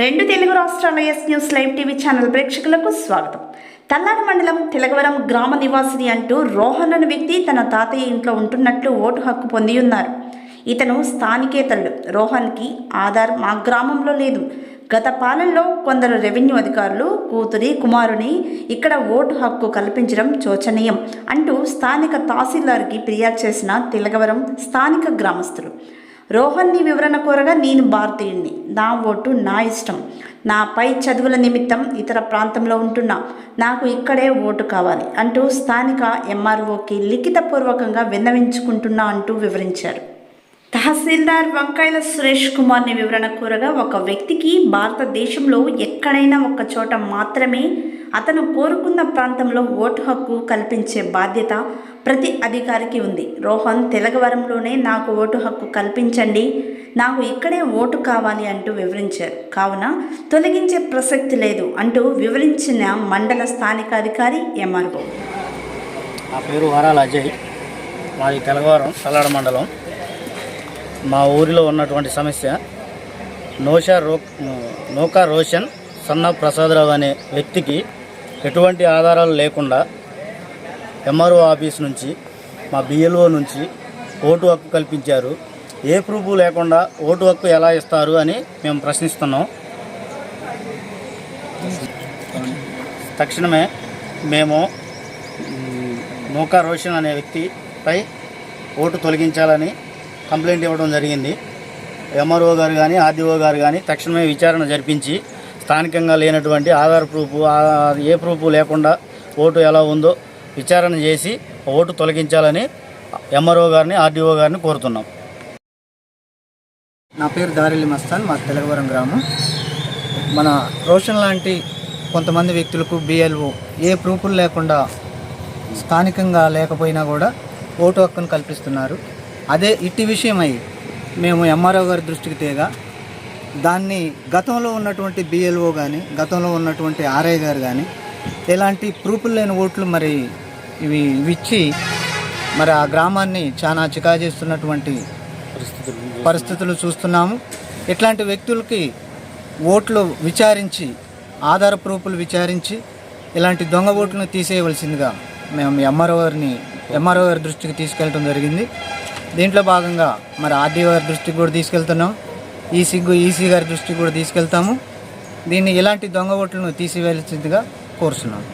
రెండు తెలుగు రాష్ట్రాల S news live TV channel ప్రేక్షకులకు స్వాగతం. తల్లాడ మండలం తిలగవరం గ్రామ నివాసిని అంటూ రోహన్ అనే వ్యక్తి తన తాతయ్య ఇంట్లో ఉంటున్నట్లు ఓటు హక్కు పొంది ఉన్నారు ఇతను స్థానికేతరుడు. రోహన్కి ఆధార్ మా గ్రామంలో లేదు. గత పాలనలో కొందరు రెవెన్యూ అధికారులు కూతురి కుమారుని ఇక్కడ ఓటు హక్కు కల్పించడం శోచనీయం అంటూ స్థానిక తహసీల్దార్కి ఫిర్యాదు చేసిన తిలగవరం స్థానిక గ్రామస్తులు. రోహన్ని వివరణ కోరగా నేను భారతీయుడిని నా ఓటు నా ఇష్టం. నా పై చదువుల నిమిత్తం ఇతర ప్రాంతంలో ఉంటున్నా. నాకు ఇక్కడే ఓటు కావాలి అంటూ స్థానిక ఎంఆర్ఓకి లిఖితపూర్వకంగా విన్నవించుకుంటున్నా అంటూ వివరించారు. తహసీల్దార్ వంకాయల సురేష్ కుమార్ని వివరణ కోరగా ఒక వ్యక్తికి భారతదేశంలో ఎక్కడైనా ఒక చోట మాత్రమే అతను కోరుకున్న ప్రాంతంలో ఓటు హక్కు కల్పించే బాధ్యత ప్రతి అధికారికి ఉంది. రోహన్ తెలగవరంలోనే నాకు ఓటు హక్కు కల్పించండి. నాకు ఇక్కడే ఓటు కావాలి అంటూ వివరించారు. కావున తొలగించే ప్రసక్తి లేదు అంటూ వివరించిన మండల స్థానిక అధికారి ఎంఆర్ఓ. నా పేరు వరాల అజయ్. మాది తెలగవరం తల్లాడ మండలం. మా ఊరిలో ఉన్నటువంటి సమస్య నోషా రో నోకా రోషన్ సన్న ప్రసాదరావు అనే వ్యక్తికి ఎటువంటి ఆధారాలు లేకుండా ఎంఆర్ఓ ఆఫీస్ నుంచి మా బిఎల్ఓ నుంచి ఓటు హక్కు కల్పించారు. ఏ ప్రూఫ్ లేకుండా ఓటు హక్కు ఎలా ఇస్తారు అని మేము ప్రశ్నిస్తున్నాం. తక్షణమే మేము నూకా రోషన్ అనే వ్యక్తిపై ఓటు తొలగించాలని కంప్లైంట్ ఇవ్వడం జరిగింది. ఎంఆర్ఓ గారు కానీ ఆర్డీఓ గారు కానీ తక్షణమే విచారణ జరిపించి స్థానికంగా లేనటువంటి ఆధార్ ప్రూఫ్ ఏ ప్రూఫ్ లేకుండా ఓటు ఎలా ఉందో విచారణ చేసి ఓటు తొలగించాలని ఎంఆర్ఓ గారిని ఆర్డీఓ గారిని కోరుతున్నాం. నా పేరు దారిలి మస్తాన్ మా తెలగవరం గ్రామం. మన రోషన్ లాంటి కొంతమంది వ్యక్తులకు బిఎల్ఓ ఏ ప్రూఫ్లు లేకుండా స్థానికంగా లేకపోయినా కూడా ఓటు హక్కును కల్పిస్తున్నారు. అదే ఇట్టి విషయమై మేము ఎంఆర్ఓ గారి దృష్టికి తేగా దాన్ని గతంలో ఉన్నటువంటి బిఎల్ఓ కానీ గతంలో ఉన్నటువంటి ఆర్ఐ గారు కానీ ఇలాంటి ప్రూఫ్లు లేని ఓట్లు మరి ఇవి ఇచ్చి మరి ఆ గ్రామాన్ని చాలా చికాచేస్తున్నటువంటి పరిస్థితులు చూస్తున్నాము. ఇట్లాంటి వ్యక్తులకి ఓట్లు విచారించి ఆధార ప్రూఫ్లు విచారించి ఇలాంటి దొంగ ఓట్లను తీసేయవలసిందిగా మేము ఎంఆర్ఓ గారిని ఎంఆర్ఓ గారి దృష్టికి తీసుకెళ్ళడం జరిగింది. దీంట్లో భాగంగా మరి ఆర్డీఓ గారి దృష్టికి కూడా తీసుకెళ్తున్నాం. ఈసీ ఈసీ గారి దృష్టికి కూడా తీసుకెళ్తాము. దీన్ని ఇలాంటి దొంగ ఓట్లను తీసివేయాల్సిందిగా కోరుతున్నాం